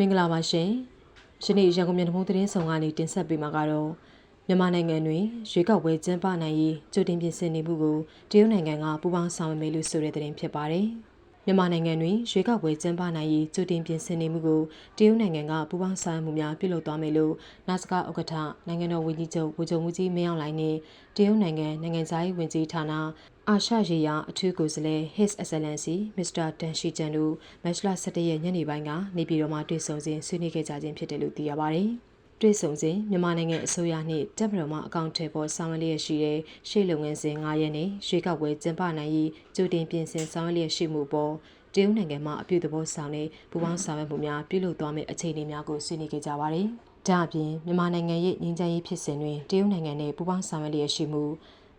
မင်္ဂလာပါရှင်။ယနေ့ရန်ကုန်မြို့နှမသတင်းဆောင်ကနေတင်ဆက်ပေးမှာကတော့မြန်မာနိုင်ငံတွင်ရွေးကောက်ပွဲကျင်းပနိုင်ရေးကြိုတင်ပြင်ဆင်နေမှုကိုတရုတ်နိုင်ငံကပူးပေါင်းဆောင်ရွက်မယ်လို့ဆိုတဲ့သတင်းဖြစ်ပါတယ်။ မြန်မာနိုင်ငံတွင်ရွေးကောက်ပွဲကျင်းပနိုင်ရေးကြိုတင်ပြင်ဆင်နေမှုကိုတရုတ်နိုင်ငံကပူးပေါင်းဆောင်ရွက်မှုများပြုလုပ်သွားမယ်လို့နာစကာဥက္ကဋ္ဌနိုင်ငံတော်ဝန်ကြီးချုပ်ဝူချုပ်မှုကြီးမင်းအောင်လှိုင်နှင့်တရုတ်နိုင်ငံနိုင်ငံသားရေးဝန်ကြီးဌာနအာရှရေးရာအထူးကိုယ်စားလှယ် His Excellency Mr. Tan Shijan တို့မတ်လ17ရက်ညနေပိုင်းကနေပြည်တော်မှာတွေ့ဆုံစဉ်ဆွေးနွေးခဲ့ကြခြင်းဖြစ်တယ်လို့သိရပါတယ်။ တွေ့ဆုံစဉ်မြန်မာနိုင်ငံအစိုးရနှင့်တပ်မတော်မှအကောင့်ထဲပေါ်ဆောင်ရွက်လျက်ရှိတဲ့ရှေ့လုပ်ငန်းစဉ်9ရက်နဲ့ရွေးကောက်ပွဲကျင်းပနိုင်ရေးကြိုတင်ပြင်ဆင်ဆောင်ရွက်လျက်ရှိမှုပေါ်တရုတ်နိုင်ငံမှအပြုသဘောဆောင်တဲ့ပူးပေါင်းဆောင်ရွက်မှုများပြုလုပ်သွားမယ့်အခြေအနေများကိုဆွေးနွေးခဲ့ကြပါတယ်။ဒါအပြင်မြန်မာနိုင်ငံရဲ့ငြိမ်းချမ်းရေးဖြစ်စဉ်တွင်တရုတ်နိုင်ငံနဲ့ပူးပေါင်းဆောင်ရွက်လျက်ရှိမှု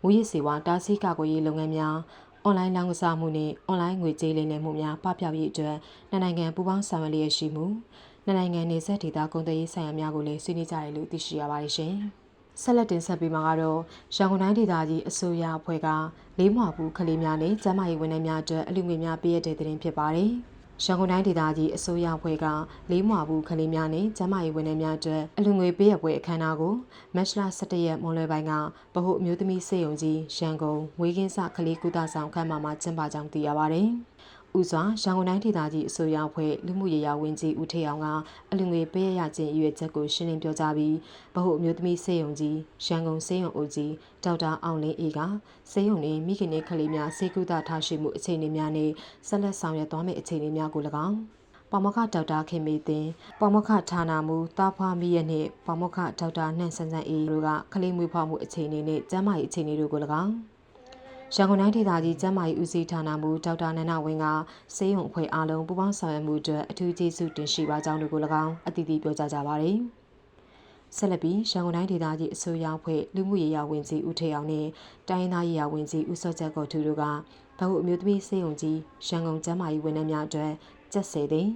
မူရစ်စေဝါတားဆီးကာကွယ်ရေးလုပ်ငန်းများအွန်လိုင်းလောင်းကစားမှုနဲ့အွန်လိုင်းငွေကြေးလိမ်လည်မှုများပပျောက်ရေးအတွက်နှစ်နိုင်ငံပူးပေါင်းဆောင်ရွက်လျက်ရှိမှု နှစ်နိုင်ငံနေဆက်ဒေသကုန်သွယ်ရေးဆိုင်ရာများကိုလည်းဆွေးနွေးကြတယ်လို့သိရှိရပါတယ်ရှင်။ဆက်လက်တင်ဆက်ပေးမှာကတော့ရန်ကုန်တိုင်းဒေသကြီးအစိုးရအဖွဲ့ကလေးမွာဘူးခလေးများနဲ့ကျန်းမာရေးဝန်ထမ်းများအတွက်အလူငွေများပေးရတဲ့တဲ့တင်ဖြစ်ပါတယ်။ရန်ကုန်တိုင်းဒေသကြီးအစိုးရအဖွဲ့ကလေးမွာဘူးခလေးများနဲ့ကျန်းမာရေးဝန်ထမ်းများအတွက်အလူငွေပေးရပွဲအခမ်းအနားကိုမတ်လ17ရက်မွန်လွယ်ပိုင်းကဗဟုအမျိုးသမီးစေယုံကြီးရန်ကုန်ဝေးကင်းစခလေးကုသဆောင်ခန်းမှာမှကျင်းပကြောင်းသိရပါတယ်။ ဦးစွာရန်ကုန်တိုင်းဒေသကြီးအစိုးရအဖွဲ့လူမှုရေးရာဝန်ကြီးဦးထေအောင်ကအလူငွေပေးရခြင်းအရွယ်ချက်ကိုရှင်းလင်းပြောကြားပြီးဗဟုအမျိုးသမီးစေယုံကြီးရန်ကုန်စေယုံအိုကြီးဒေါက်တာအောင်လင်းအေးကစေယုံနေမိခင်နေကလေးများစေကုသထားရှိမှုအခြေအနေများနဲ့ဆက်လက်ဆောင်ရွက်သွားမယ့်အခြေအနေများကို၎င်းပမခဒေါက်တာခင်မေတင်ပမခဌာနမူတာဖွားမိရဲ့နှင့်ပမခဒေါက်တာနှန့်ဆန်းဆန်းအေးတို့ကကလေးမွေးဖွားမှုအခြေအနေနဲ့ကျန်းမာရေးအခြေအနေတို့ကို၎င်း ရန်ကုန်တိုင်းဒေသကြီးကျန်းမာရေးဦးစီးဌာနမှဒေါက်တာနန္ဒဝင်းကစေယုံအဖွဲ့အားလုံးပူးပေါင်းဆောင်ရွက်မှုအတွက်အထူးကျေးဇူးတင်ရှိပါကြောင်းတို့ကို၎င်းအတည်ပြုပြောကြားကြပါရယ်ဆက်လက်ပြီးရန်ကုန်တိုင်းဒေသကြီးအစိုးရအဖွဲ့လူမှုရေးရာဝန်ကြီးဦးထေအောင်နဲ့တိုင်းသားရေးရာဝန်ကြီးဦးစောချက်ကောထူတို့ကဗဟုအမျိုးသမီးစေယုံကြီးရန်ကုန်ကျန်းမာရေးဝန်ထမ်းများအတွက်ကျက်စေသည်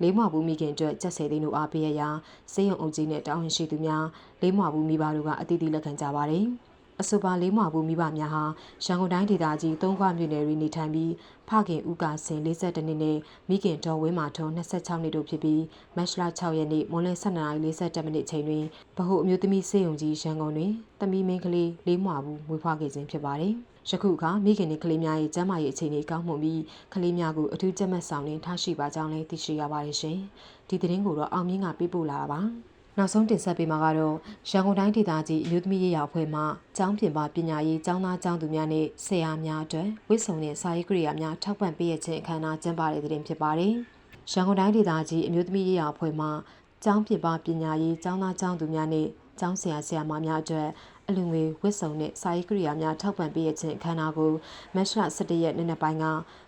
လေးမွာဘူးမိခင်အတွက်ကျက်စေသိန်းတို့အားပေးရရာစေယုံအုပ်ကြီးနဲ့တောင်းရင်ရှိသူများလေးမွာဘူးမိဘတို့ကအတိအသီးလက်ခံကြပါတယ်။ အဆိုပါလေးမွာဘူးမိဘများဟာရန်ကုန်တိုင်းဒေသကြီးသုံးခွမြို့နယ်တွင်နေထိုင်ပြီးဖခင်ဦးကာစင်42နှစ်နဲ့မိခင်ဒေါ်ဝင်းမာထုံး26နှစ်တို့ဖြစ်ပြီးမတ်လ6ရက်နေ့မွန်းလယ်12:40မိနစ်ချိန်တွင်ဗဟုအမျိုးသမီးစေယုံကြီးရန်ကုန်တွင်တမီမင်းကလေးလေးမွာဘူးမွေးဖွားခဲ့ခြင်းဖြစ်ပါတယ်။ယခုအခါမိခင်နှင့်ကလေးများ၏ကျန်းမာရေးအခြေအနေကောင်းမွန်ပြီးကလေးများကိုအထူးကြက်မှတ်ဆောင်နှင့်ထားရှိပါကြောင်းလည်းသိရှိရပါတယ်ရှင်။ဒီသတင်းကိုတော့အောင်မြင့်ကပေးပို့လာတာပါ။ နောက်ဆုံးတင်ဆက်ပေးမှာကတော့ရန်ကုန်တိုင်းဒေသကြီးအမျိုးသမီးရေးရာအဖွဲ့မှကျောင်းပြင်ပပညာရေးကျောင်းသားကျောင်းသူများနဲ့ဆရာများအတွက်ဝိဆုံနဲ့စာရေးကိရိယာများထောက်ပံ့ပေးရခြင်းအခမ်းအနားကျင်းပတဲ့တဲ့တင်ဖြစ်ပါတယ်။ရန်ကုန်တိုင်းဒေသကြီးအမျိုးသမီးရေးရာအဖွဲ့မှကျောင်းပြင်ပပညာရေးကျောင်းသားကျောင်းသူများနဲ့ကျောင်းဆရာဆရာမများအတွက်အလူငွေဝစ်စုံနဲ့စာရေးကိရိယာများထောက်ပံ့ပေးရခြင်းအခမ်းအနားကိုမတ်လ17ရက်နေ့နေ့ပိုင်းက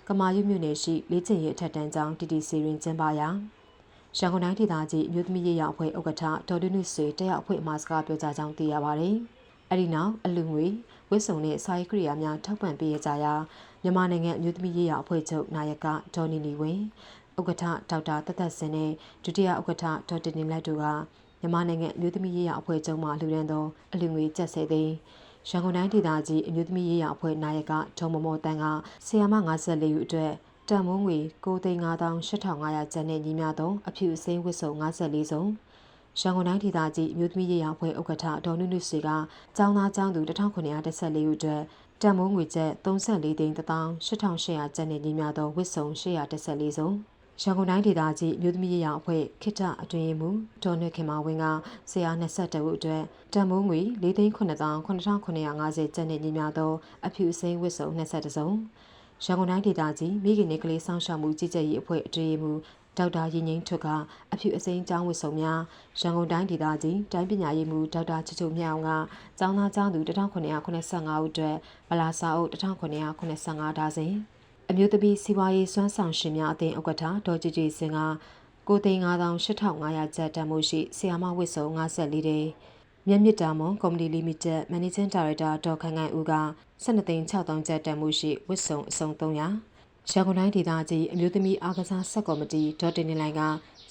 ကမာရွမြို့နယ်ရှိလေးကျင်ရဲအထက်တန်းကျောင်း TTC တွင်ကျင်းပရာ ရန်ကုန်တိုင်းဒေသကြီးအမျိုးသမီးရေးရာအဖွဲ့ဥက္ကဋ္ဌဒေါ်ဒွနုဆွေတက်ရောက်အဖွဲ့အမှာစကားပြောကြားကြောင်းသိရပါတယ်။အဲဒီနောက်အလူငွေဝစ်စုံနဲ့စာရေးကိရိယာများထောက်ပံ့ပေးရကြရာမြန်မာနိုင်ငံအမျိုးသမီးရေးရာအဖွဲ့ချုပ်နာယကဒေါ်နီနီဝင်းဥက္ကဋ္ဌဒေါက်တာတသက်စင်နဲ့ဒုတိယဥက္ကဋ္ဌဒေါ်တင်တင်လက်တို့ကမြန်မာနိုင်ငံအမျိုးသမီးရေးရာအဖွဲ့ချုပ်မှလှူဒန်းသောအလူငွေကျပ်ဆယ်သိန်းရန်ကုန်တိုင်းဒေသကြီးအမျိုးသမီးရေးရာအဖွဲ့နာယကဒေါ်မမော်တန်းကဆီယာမ54ဦးအတွက် တန်မုံငွေ9,58,500ကျပ်နဲ့ညီမျှသောအဖြူအစိမ်းဝတ်စုံ54စုံရန်ကုန်တိုင်းဒေသကြီးအမျိုးသမီးရေးရာအဖွဲ့ဥက္ကဋ္ဌဒေါ်နုနုဆွေကကျောင်းသားကျောင်းသူ1914ဦးအတွက်တန်မုံငွေကျပ်34သိန်း1,8800ကျပ်နဲ့ညီမျှသောဝတ်စုံ814စုံရန်ကုန်တိုင်းဒေသကြီးမြို့သမီးရေးရာအဖွဲ့ခိတအတွင်းမှုဒေါ်နွေခင်မာဝင်းကဆရာ22ဦးအတွက်တန်မိုးငွေ4,900,950ကျပ်နဲ့ညီမျှသောအဖြူအစိမ်းဝတ်စုံ22စုံ ရန်ကုန်တိုင်းဒေသကြီးမိခင်နေကလေးစောင့်ရှောက်မှုကြီးကြပ်ရေးအဖွဲ့အတွင်းမှဒေါက်တာရင်ငိမ့်ထွတ်ကအဖြူအစိမ်းကျောင်းဝတ်စုံများရန်ကုန်တိုင်းဒေသကြီးတိုင်းပညာရေးမှူးဒေါက်တာချစ်ချုံမြောင်ကကျောင်းသားကျောင်းသူ1985ဦးအတွက်ဗလာစာအုပ်1985ဒါဇင်အမျိုးသမီးစီးပွားရေးစွမ်းဆောင်ရှင်များအသင်းဥက္ကဋ္ဌဒေါ်ကြည်ကြည်စင်ကကိုသိန်း9500ကျပ်တန်မှုရှိဆီယာမဝတ်စုံ54တဲ့ မြက်မြစ်တာမွန်ကုမ္ပဏီလီမိတက် Managing Director ဒေါက်ခိုင်ခိုင်ဦးက12သိန်း6000ကျပ်တန်မှုရှိဝတ်စုံအစုံ300ရန်ကုန်တိုင်းဒေသကြီးအမျိုးသမီးအားကစားဆက်ကော်မတီဒေါ်တင်နေလိုင်က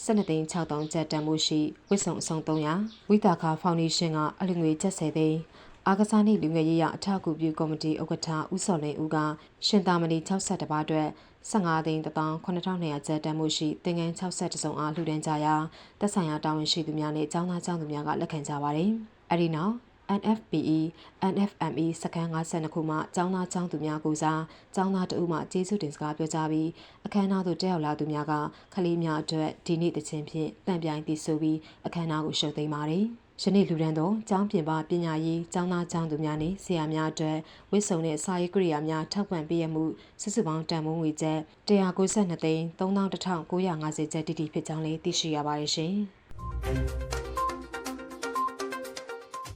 12သိန်း6000ကျပ်တန်မှုရှိဝတ်စုံအစုံ300ဝိတာခါဖောင်ဒေးရှင်းကအလူငွေ70သိန်း အားကစားနှင့်လူငယ်ရေးရအထောက်အကူပြုကော်မတီဥက္ကဋ္ဌဦးစော်လင်းဦးကရှင်သာမဏေ62ပါးအတွက်15သိန်း19200ကျပ်တန်မှုရှိသင်္ကန်း62စုံအားလှူဒန်းကြရာသက်ဆိုင်ရာတာဝန်ရှိသူများနဲ့ကျောင်းသားကျောင်းသူများကလက်ခံကြပါတယ်။အဲဒီနောက် NFPE NFME စကန်52ခုမှကျောင်းသားကျောင်းသူများကိုစားကျောင်းသားတအုပ်မှကျေးဇူးတင်စကားပြောကြားပြီးအခမ်းအနားသို့တက်ရောက်လာသူများကခလေးများအတွက်ဒီနေ့တခြင်းဖြင့်တံပြိုင်တည်ဆိုပြီးအခမ်းအနားကိုရှုပ်သိမ်းပါတယ်။ ယနေ့လူဒန်းသောကျောင်းပြင်ပပညာရေးကျောင်းသားကျောင်းသူများနှင့်ဆရာများအတွက်ဝိဆုံတဲ့စာရေးကိရိယာများထောက်ပံ့ပေးရမှုစုစုပေါင်းတန်ဖိုးငွေကျပ်192သိန်း31,950ကျပ်တိတိဖြစ်ကြောင်းလည်းသိရှိရပါတယ်ရှင်။